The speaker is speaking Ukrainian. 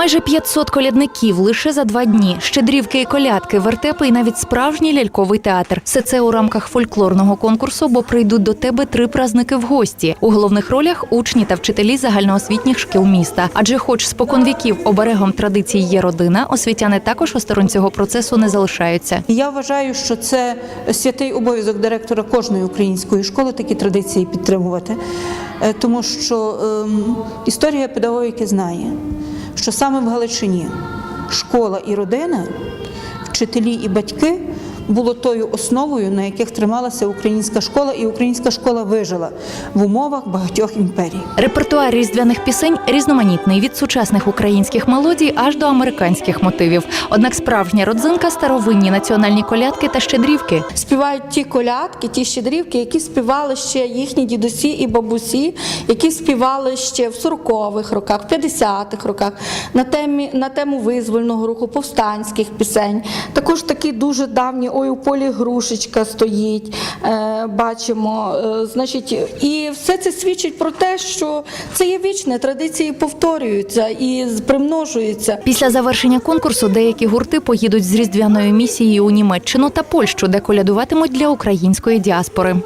Майже 500 колядників лише за два дні. Щедрівки і колядки, вертепи і навіть справжній ляльковий театр. Все це у рамках фольклорного конкурсу, бо прийдуть до тебе три празники в гості. У головних ролях учні та вчителі загальноосвітніх шкіл міста. Адже, хоч спокон віків оберегом традицій є родина, освітяни також осторонь цього процесу не залишаються. Я вважаю, що це святий обов'язок директора кожної української школи такі традиції підтримувати, Е, тому що ем, історія педагогіки знає, що саме в Галичині школа і родина, вчителі і батьки було тою основою, на яких трималася українська школа, і українська школа вижила в умовах багатьох імперій. Репертуар різдвяних пісень різноманітний від сучасних українських мелодій аж до американських мотивів. Однак справжня родзинка старовинні національні колядки та щедрівки. співають ті колядки, ті щедрівки, які співали ще їхні дідусі і бабусі, які співали ще в 40-х роках, в 50-х роках на темі на тему визвольного руху, повстанських пісень. Також такі дуже давні ой у полі грушечка стоїть. Е, бачимо, е, значить, і все це свідчить про те, що це є вічне, традиції повторюються і примножуються. Після завершення конкурсу деякі гурти поїдуть з різдвяною місією у Німеччину та Польщу, де колядуватимуть для української діаспори.